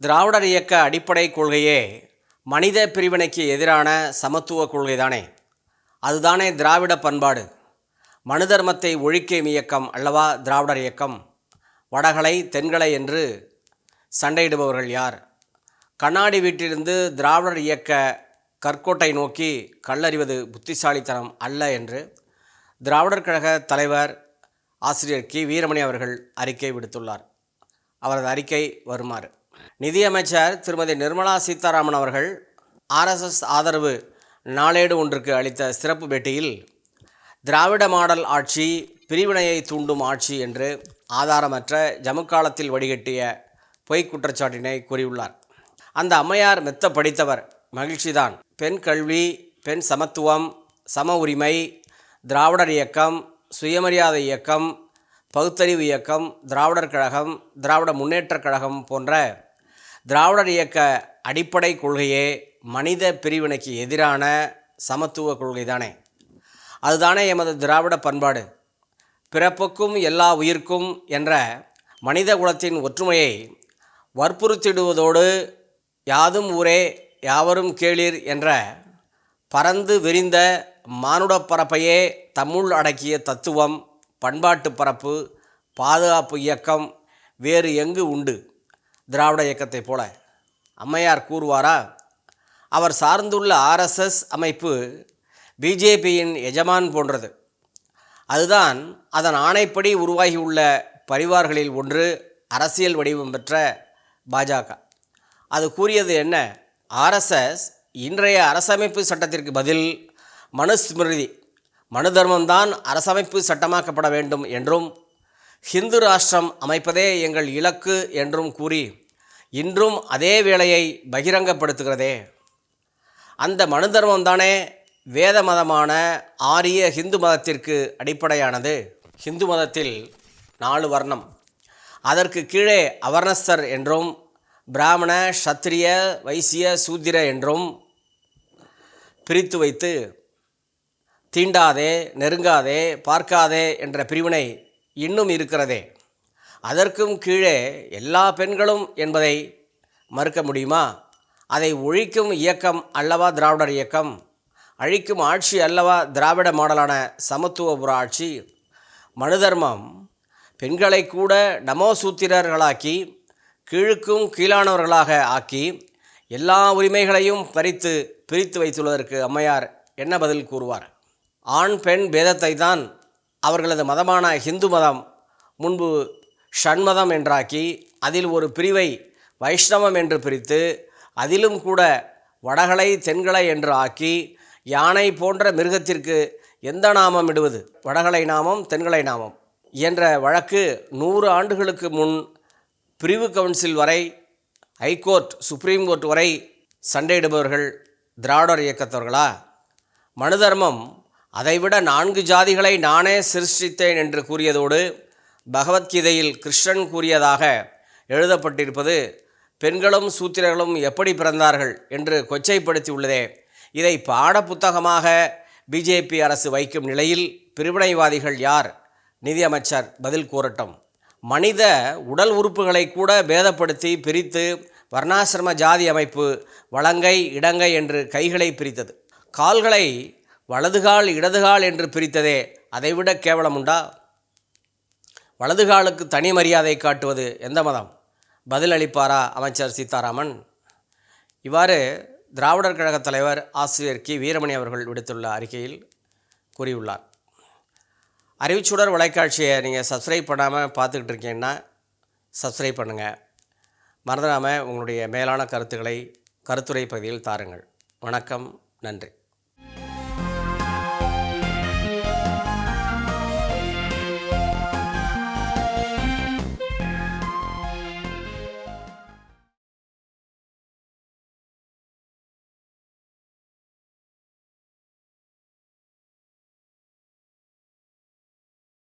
திராவிடர் இயக்க அடிப்படை கொள்கையே மனித பிரிவினைக்கு எதிரான சமத்துவ கொள்கைதானே. அதுதானே திராவிட பண்பாடு. மனு தர்மத்தை ஒழிக்கும் இயக்கம் அல்லவா திராவிடர் இயக்கம்? வடகலை தென்கலை என்று சண்டையிடுபவர்கள் யார்? கண்ணாடி வீட்டிலிருந்து திராவிடர் இயக்க கற்கோட்டை நோக்கி கல்லறிவது புத்திசாலித்தனம் அல்ல என்று திராவிடர் கழக தலைவர் ஆசிரியர் கி. வீரமணி அவர்கள் அறிக்கை விடுத்துள்ளார். அவரது அறிக்கை வருமாறு. நிதியமைச்சர் திருமதி நிர்மலா சீதாராமன் அவர்கள் ஆர்எஸ்எஸ் ஆதரவு நாளேடு ஒன்றுக்கு அளித்த சிறப்பு பேட்டியில் திராவிட மாடல் ஆட்சி பிரிவினையை தூண்டும் ஆட்சி என்று ஆதாரமற்ற ஜமுக்காலத்தில் வடிகட்டிய பொய்க் குற்றச்சாட்டினை கூறியுள்ளார். அந்த அம்மையார் மெத்த படித்தவர் மகிழ்ச்சிதான். பெண் கல்வி பெண் சமத்துவம் சம உரிமை திராவிடர் இயக்கம் சுயமரியாதை இயக்கம் பகுத்தறிவு இயக்கம் திராவிடர் கழகம் திராவிட முன்னேற்றக் கழகம் போன்ற திராவிடர் இயக்க அடிப்படை கொள்கையே மனித பிரிவினைக்கு எதிரான சமத்துவ கொள்கைதானே. அதுதானே எமது திராவிட பண்பாடு. பிறப்புக்கும் எல்லா உயிர்க்கும் என்ற மனித குலத்தின் ஒற்றுமையை வற்புறுத்திடுவதோடு யாதும் ஊரே யாவரும் கேளீர் என்ற பறந்து விரிந்த மானுட பரப்பையே தம்முள் அடக்கிய தத்துவம் பண்பாட்டு பரப்பு பாதுகாப்பு இயக்கம் வேறு எங்கு உண்டு? திராவிட இயக்கத்தைப் போல. அம்மையார் கூறுவாரா? அவர் சார்ந்துள்ள ஆர்எஸ்எஸ் அமைப்பு பிஜேபியின் எஜமான் போன்றது. அதுதான் அதன் ஆணைப்படி உருவாகியுள்ள பரிவார்களில் ஒன்று அரசியல் வடிவம் பெற்ற பாஜக. அது கூறியது என்ன? ஆர்எஸ்எஸ் இன்றைய அரசமைப்பு சட்டத்திற்கு பதில் மனுஸ்மிருதி. மனு தர்மம்தான் அரசமைப்பு சட்டமாக்கப்பட வேண்டும் என்றும் ஹிந்து ராஷ்டிரம் அமைப்பதே எங்கள் இலக்கு என்றும் கூறி இன்றும் அதே வேளையை பகிரங்கப்படுத்துகிறதே. அந்த மனு தர்மம்தானே வேத மதமான ஆரிய ஹிந்து மதத்திற்கு அடிப்படையானது. ஹிந்து மதத்தில் நாலு வர்ணம். அதற்கு கீழே அவர்ணஸ்தர் என்றும் பிராமண சத்திரிய வைசிய சூத்திர என்றும் பிரித்து வைத்து தீண்டாதே நெருங்காதே பார்க்காதே என்ற பிரிவினை இன்னும் இருக்கிறதே. அதற்கும் கீழே எல்லா பெண்களும் என்பதை மறுக்க முடியுமா? அதை ஒழிக்கும் இயக்கம் அல்லவா திராவிடர் இயக்கம்? அழிக்கும் ஆட்சி அல்லவா திராவிட மாடலான சமத்துவபுர ஆட்சி மனு தர்மம் பெண்களை கூட நமோசூத்திரர்களாக்கி கீழுக்கும் கீழானவர்களாக ஆக்கி எல்லா உரிமைகளையும் பறித்து பிரித்து வைத்துள்ளதற்கு அம்மையார் என்ன பதில் கூறுவார்? ஆண் பெண் பேதத்தை தான் அவர்களது மதமான ஹிந்து மதம் முன்பு ஷண்மதம் என்றாக்கி அதில் ஒரு பிரிவை வைஷ்ணவம் என்று பிரித்து அதிலும் கூட வடகலை தென்கலை என்று ஆக்கி யானை போன்ற மிருகத்திற்கு எந்த நாமம் இடுவது? வடகலை நாமம் தென்கலை நாமம் என்ற வழக்கு நூறு ஆண்டுகளுக்கு முன் பிரிவு கவுன்சில் வரை ஹைகோர்ட் சுப்ரீம் கோர்ட் வரை சண்டையிடுபவர்கள் திராவிடர் இயக்கத்தவர்களா? மனு தர்மம் அதைவிட நான்கு ஜாதிகளை நானே சிருஷ்டித்தேன் என்று கூறியதோடு பகவத்கீதையில் கிருஷ்ணன் கூறியதாக எழுதப்பட்டிருப்பது பெண்களும் சூத்திரர்களும் எப்படி பிறந்தார்கள்? என்று கொச்சைப்படுத்தியுள்ளதே. இதை பாடப்புத்தகமாக பிஜேபி அரசு வைக்கும் நிலையில் பிரிவினைவாதிகள் யார்? நிதியமைச்சர் பதில் கூறட்டும். மனித உடல் உறுப்புகளை கூட பேதப்படுத்தி பிரித்து வர்ணாசிரம ஜாதி அமைப்பு வலங்கை இடங்கை என்று கைகளை பிரித்தது. கால்களை வலதுகால் இடதுகால் என்று பிரித்ததே அதைவிட கேவலம் உண்டா வலதுகாலுக்கு தனி மரியாதை காட்டுவது எந்த மதம்? பதிலளிப்பாரா அமைச்சர் சீதாராமன்? இவ்வாறு திராவிடர் கழக தலைவர் ஆசிரியர் கி. வீரமணி அவர்கள் விடுத்துள்ள அறிக்கையில் கூறியுள்ளார். அறிவுச்சுடர் வலைக்காட்சியை நீங்கள் சப்ஸ்கிரைப் பண்ணாமல் பார்த்துக்கிட்டு இருக்கீங்கன்னா சப்ஸ்கிரைப் பண்ணுங்கள் மறந்துடாமல் உங்களுடைய மேலான கருத்துக்களை கருத்துரை பகுதியில் தாருங்கள். வணக்கம் நன்றி.